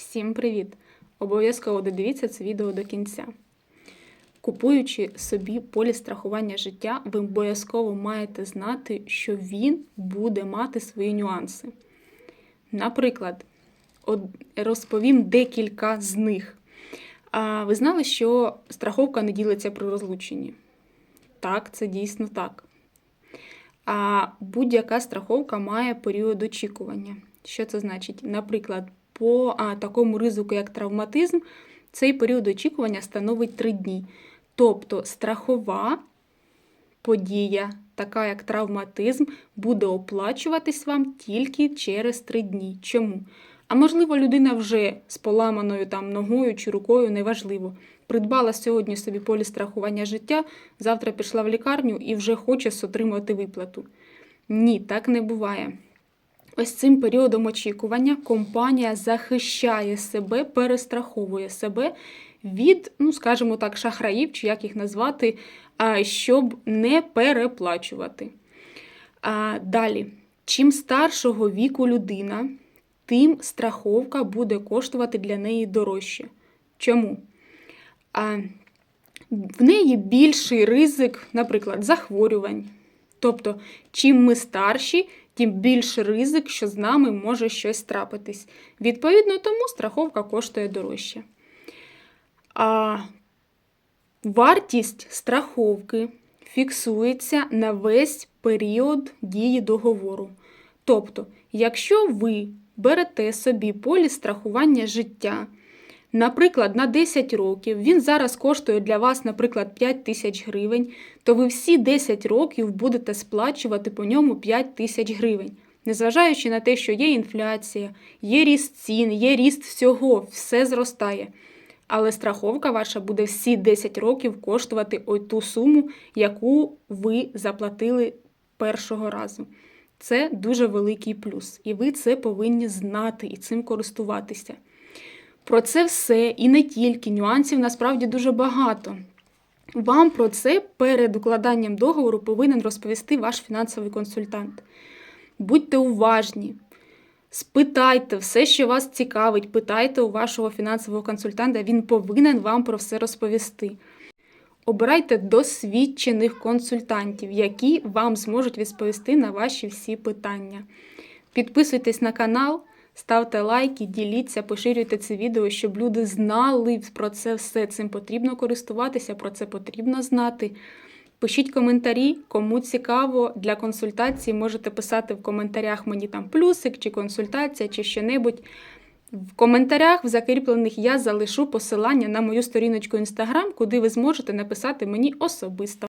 Всім привіт! Обов'язково додивіться це відео до кінця. Купуючи собі поліс страхування життя, ви обов'язково маєте знати, що він буде мати свої нюанси. Наприклад, розповім декілька з них. Ви знали, що страховка не ділиться при розлученні? Так, це дійсно так. А будь-яка страховка має період очікування. Що це значить? Наприклад, по такому ризику, як травматизм, цей період очікування становить 3 дні. Тобто страхова подія, така як травматизм, буде оплачуватись вам тільки через 3 дні. Чому? А можливо, людина вже з поламаною там ногою чи рукою, неважливо. Придбала сьогодні собі поліс страхування життя, завтра пішла в лікарню і вже хоче отримати виплату. Ні, так не буває. Ось цим періодом очікування компанія захищає себе, перестраховує себе від, ну скажімо так, шахраїв, чи як їх назвати, щоб не переплачувати. Далі, чим старшого віку людина, тим страховка буде коштувати для неї дорожче. Чому? В неї більший ризик, наприклад, захворювань. Тобто, чим ми старші, тим більше ризик, що з нами може щось трапитись. Відповідно, тому страховка коштує дорожче. А вартість страховки фіксується на весь період дії договору. Тобто, якщо ви берете собі поліс страхування життя, наприклад, на 10 років, він зараз коштує для вас, наприклад, 5 тисяч гривень, то ви всі 10 років будете сплачувати по ньому 5 тисяч гривень. Незважаючи на те, що є інфляція, є ріст цін, є ріст всього, все зростає. Але страховка ваша буде всі 10 років коштувати ой ту суму, яку ви заплатили першого разу. Це дуже великий плюс, і ви це повинні знати і цим користуватися. Про це все і не тільки нюансів насправді дуже багато. Вам про це перед укладанням договору повинен розповісти ваш фінансовий консультант. Будьте уважні, спитайте все, що вас цікавить, питайте у вашого фінансового консультанта, він повинен вам про все розповісти. Обирайте досвідчених консультантів, які вам зможуть відповісти на ваші всі питання. Підписуйтесь на канал, ставте лайки, діліться, поширюйте це відео, щоб люди знали про це все. Цим потрібно користуватися, про це потрібно знати. Пишіть коментарі, кому цікаво для консультації, можете писати в коментарях мені там плюсик чи консультація, чи що-небудь. В коментарях в закріплених я залишу посилання на мою сторіночку Instagram, куди ви зможете написати мені особисто.